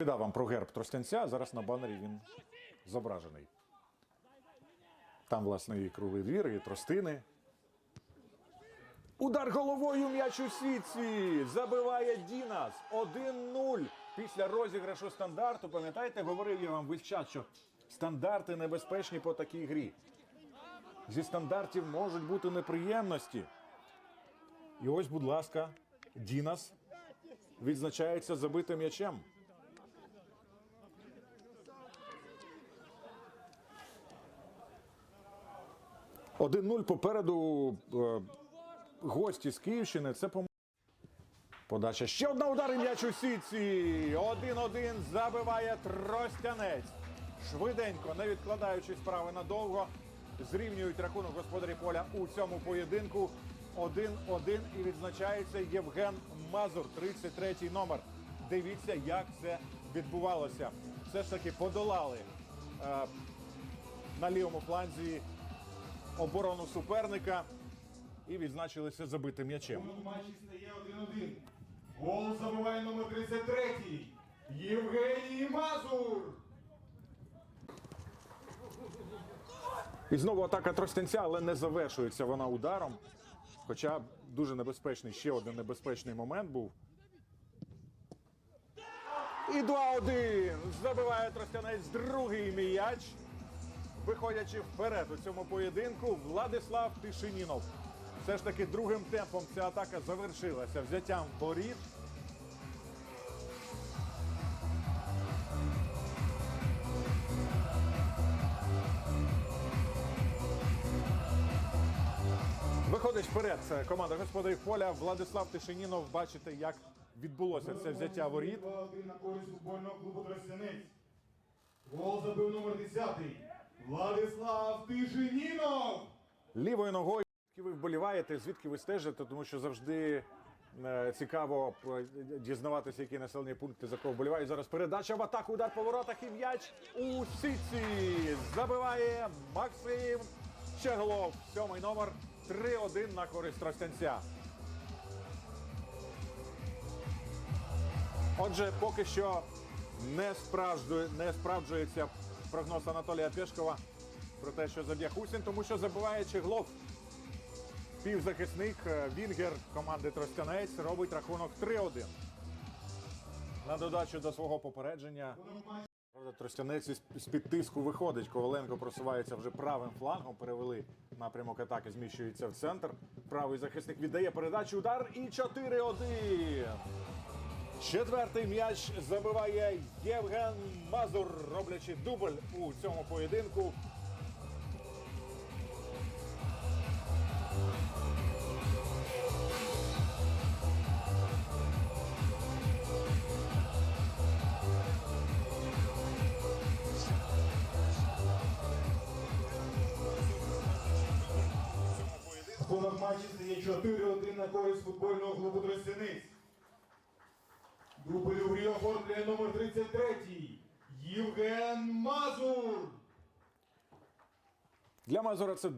Віддав вам про герб Тростянця, зараз на банері він зображений. Там, власне, і круглий двір, і тростини. Удар головою м'яч у сітці. Забиває Дінас. 1-0 після розіграшу стандарту. Пам'ятаєте, говорив я вам весь час, що стандарти небезпечні по такій грі. Зі стандартів можуть бути неприємності. І ось, будь ласка, Дінас відзначається забитим м'ячем. Один 0 попереду е, гості з Київщини. Це пом... Подача. Ще одна удар і м'яч у сітці. 1-1 забиває Тростянець. Швиденько, не відкладаючи справи надовго, зрівнюють рахунок господарі поля у цьому поєдинку. 1-1 і відзначається Євген Мазур, 33-й номер. Дивіться, як це відбувалося. Все ж таки подолали е, на лівому фланзі оборону суперника і відзначилися забитим м'ячем. У матчі стає 1-1. Гол забиває номер 33 Євгеній Мазур. І знову атака Тростянця, але не завершується вона ударом. Хоча дуже небезпечний, ще один небезпечний момент був. І 2-1. Забиває Тростянець другий м'яч. Виходячи вперед у цьому поєдинку, Владислав Тишинінов. Все ж таки другим темпом ця атака завершилася взяттям воріт. Виходить вперед команда господарів поля. Владислав Тишинінов. Бачите, як відбулося це взяття воріт. на користь футбольного клубу Тростянець. Гол забив номер 10 Владислав Тишинінов. лівою ногою. Ви вболіваєте, звідки ви стежите, тому що завжди е, цікаво е, дізнаватися, які населені пункти за кого вболівають. Зараз передача в атаку, удар по воротах і м'яч у сітці. Забиває Максим Щеглов. Сьомий номер 3-1 на користь Тростянця. Отже, поки що не, справджує, не справджується прогноз Анатолія Пєшкова про те, що заб'є Хусін, тому що забиває Чеглов. Півзахисник е, Вінгер команди Тростянець робить рахунок 3-1. На додачу до свого попередження. Тростянець з-під тиску виходить. Коваленко просувається вже правим флангом. Перевели напрямок атаки, зміщується в центр. Правий захисник віддає передачу. Удар і 4-1. Четвертий м'яч забиває Євген Мазур, роблячи дубль у цьому поєдинку. Рахунок матчі стає 4-1 на користь футбольного клубу Тростянець. Оформлює номер 33 Євген Мазур. Для Мазура це